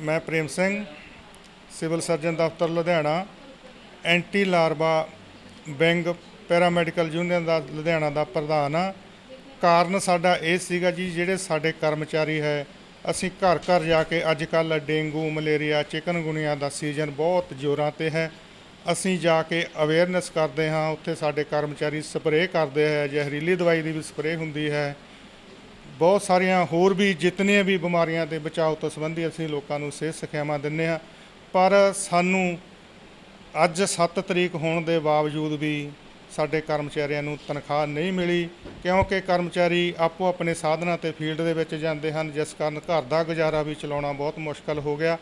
ਮੈਂ Prem Singh, civil surgeon ਦਫ਼ਤਰ Ludhiana, anti larva wing paramedical union ਦਾ ਲੁਧਿਆਣਾ ਦਾ ਪ੍ਰਧਾਨ ਆ ਕਾਰਨ ਸਾਡਾ ਇਹ ਸੀਗਾ ਜੀ, ਜਿਹੜੇ ਸਾਡੇ ਕਰਮਚਾਰੀ ਹੈ, ਅਸੀਂ ਘਰ ਘਰ ਜਾ ਕੇ ਅੱਜ ਕੱਲ ਡੇਂਗੂ, ਮਲੇਰੀਆ, ਚਿਕਨਗੁਨੀਆ ਦਾ ਸੀਜ਼ਨ ਬਹੁਤ ਜ਼ੋਰਾਂ ਤੇ ਹੈ। ਅਸੀਂ ਜਾ ਕੇ ਅਵੇਅਰਨੈਸ ਕਰਦੇ ਹਾਂ, ਉੱਥੇ ਸਾਡੇ ਕਰਮਚਾਰੀ ਸਪਰੇਅ ਕਰਦੇ ਹੈ, ਜ਼ਹਿਰੀਲੀ ਦਵਾਈ ਦੀ ਵੀ ਸਪਰੇਅ ਹੁੰਦੀ ਹੈ। ਬਹੁਤ ਸਾਰੀਆਂ ਹੋਰ ਵੀ ਜਿਤਨੀਆਂ ਵੀ ਬਿਮਾਰੀਆਂ ਦੇ ਬਚਾਓ ਤੋਂ ਸੰਬੰਧੀ ਅਸੀਂ ਲੋਕਾਂ ਨੂੰ ਸਿਹਤ ਸਿੱਖਿਆਵਾਂ ਦਿੰਦੇ ਹਾਂ। ਪਰ ਸਾਨੂੰ ਅੱਜ 7 ਤਰੀਕ ਹੋਣ ਦੇ ਬਾਵਜੂਦ ਵੀ ਸਾਡੇ ਕਰਮਚਾਰੀਆਂ ਨੂੰ ਤਨਖਾਹ ਨਹੀਂ ਮਿਲੀ, ਕਿਉਂਕਿ ਕਰਮਚਾਰੀ ਆਪੋ ਆਪਣੇ ਸਾਧਨਾਂ ਤੇ ਫੀਲਡ ਦੇ ਵਿੱਚ ਜਾਂਦੇ ਹਨ, ਜਿਸ ਕਾਰਨ ਘਰ ਦਾ ਗੁਜ਼ਾਰਾ ਵੀ ਚਲਾਉਣਾ ਬਹੁਤ ਮੁਸ਼ਕਲ ਹੋ ਗਿਆ।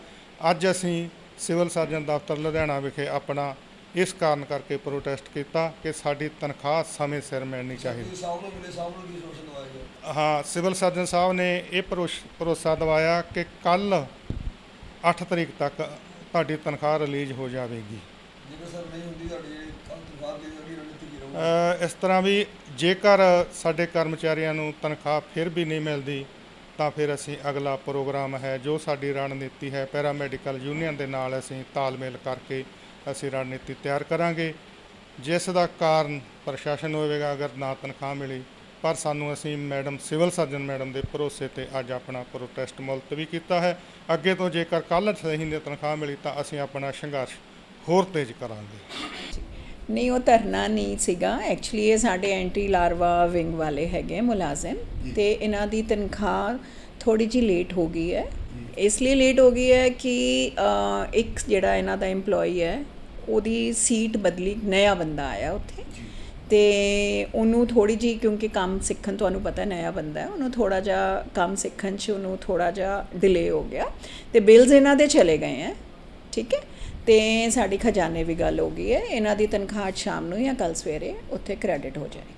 ਅੱਜ ਅਸੀਂ ਸਿਵਲ ਸਰਜਨ ਦਫ਼ਤਰ ਲੁਧਿਆਣਾ ਵਿਖੇ ਆਪਣਾ ਇਸ ਕਾਰਨ ਕਰਕੇ ਪ੍ਰੋਟੈਸਟ ਕੀਤਾ ਕਿ ਸਾਡੀ ਤਨਖਾਹ ਸਮੇਂ ਸਿਰ ਮਿਲਣੀ ਚਾਹੀਦੀ। ਸਾਹਿਬ ਨੂੰ ਮਿਲੇ ਸਾਹਿਬ ਨੂੰ ਕੀ ਸੋਚਣ ਦਵਾਇਆ ਹਾਂ ਸਿਵਲ ਸਰਜਨ ਸਾਹਿਬ ਨੇ ਇਹ ਭਰੋਸ਼- ਭਰੋਸਾ ਦਿਵਾਇਆ ਕਿ ਕੱਲ 8 ਤਰੀਕ ਤੱਕ ਤੁਹਾਡੀ ਤਨਖਾਹ ਰਿਲੀਜ਼ ਹੋ ਜਾਵੇਗੀ। ਜੇਕਰ ਸਰ ਨਹੀਂ ਹੁੰਦੀ ਤੁਹਾਡੀ ਜਿਹੜੀ ਕੱਲ੍ਹ ਤਨਖਾਹ ਦੀ ਜਿਹੜੀ ਰਣਨੀਤੀ ਕੀ ਰਹੂਗੀ? ਅ, ਇਸ ਤਰ੍ਹਾਂ ਵੀ ਜੇਕਰ ਸਾਡੇ ਕਰਮਚਾਰੀਆਂ ਨੂੰ ਤਨਖਾਹ ਫਿਰ ਵੀ ਨਹੀਂ ਮਿਲਦੀ ਤਾਂ ਫਿਰ ਅਸੀਂ ਅਗਲਾ ਪ੍ਰੋਗਰਾਮ ਹੈ ਜੋ ਸਾਡੀ ਰਣਨੀਤੀ ਹੈ ਪੈਰਾਮੈਡੀਕਲ ਯੂਨੀਅਨ ਦੇ ਨਾਲ ਅਸੀਂ ਤਾਲਮੇਲ ਕਰਕੇ ਅਸੀਂ ਰਣਨੀਤੀ ਤਿਆਰ ਕਰਾਂਗੇ। ਜਿਸ ਦਾ ਕਾਰਨ ਪ੍ਰਸ਼ਾਸਨ ਹੋਵੇਗਾ ਅਗਰ ਨਾ ਤਨਖਾਹ ਮਿਲੀ ਪਰ ਸਾਨੂੰ ਅਸੀਂ ਮੈਡਮ ਸਿਵਲ ਸਰਜਨ ਮੈਡਮ ਦੇ ਭਰੋਸੇ ਤੇ ਅੱਜ ਆਪਣਾ ਪ੍ਰੋਟੈਸਟ ਮੁਲਤਵੀ ਕੀਤਾ ਹੈ। ਅੱਗੇ ਤੋਂ ਜੇਕਰ ਕੱਲ੍ਹ ਸਹੀ ਨੇ ਤਨਖਾਹ ਮਿਲੀ ਤਾਂ ਅਸੀਂ ਆਪਣਾ ਸੰਘਰਸ਼ ਹੋਰ ਤੇਜ਼ ਕਰਾਂਗੇ। ਨਹੀਂ ਉਹ ਧਰਨਾ ਨਹੀਂ ਸੀਗਾ। ਐਕਚੁਅਲੀ ਇਹ ਸਾਡੇ ਐਂਟੀ ਲਾਰਵਾ ਵਿੰਗ ਵਾਲੇ ਹੈਗੇ ਮੁਲਾਜ਼ਮ ਤੇ ਇਹਨਾਂ ਦੀ ਤਨਖਾਹ ਥੋੜੀ ਜਿਹੀ ਲੇਟ ਹੋ ਗਈ ਹੈ। ਇਸ ਲਈ ਲੇਟ ਹੋ ਗਈ ਹੈ ਕਿ ਇੱਕ ਜਿਹੜਾ ਇਹਨਾਂ ਦਾ EMPLOYE ਹੈ ਉਹਦੀ ਸੀਟ ਬਦਲੀ ਨਇਆ ਬੰਦਾ ਆਇਆ ਉੱਥੇ। ਤੇ ਉਹਨੂੰ ਥੋੜੀ ਜਿਹੀ, ਕਿਉਂਕਿ ਕੰਮ ਸਿੱਖਣ ਤੁਹਾਨੂੰ ਪਤਾ ਨਇਆ ਬੰਦਾ ਹੈ, ਉਹਨੂੰ ਥੋੜਾ ਜਿਹਾ ਕੰਮ ਸਿੱਖਣ 'ਚ ਉਹਨੂੰ ਥੋੜਾ ਜਿਹਾ ਡਿਲੇ ਹੋ ਗਿਆ। ਤੇ ਬਿਲਸ ਇਹਨਾਂ ਦੇ ਚਲੇ ਗਏ ਹੈ, ਠੀਕ ਹੈ? ਤੇ ਸਾਡੀ ਖਜ਼ਾਨੇ ਵੀ ਗੱਲ ਹੋ ਗਈ ਹੈ, ਇਹਨਾਂ ਦੀ ਤਨਖਾਹ ਅੱਜ ਸ਼ਾਮ ਨੂੰ ਜਾਂ ਕੱਲ ਸਵੇਰੇ ਉੱਥੇ ਕ੍ਰੈਡਿਟ ਹੋ ਜਾਏਗੀ।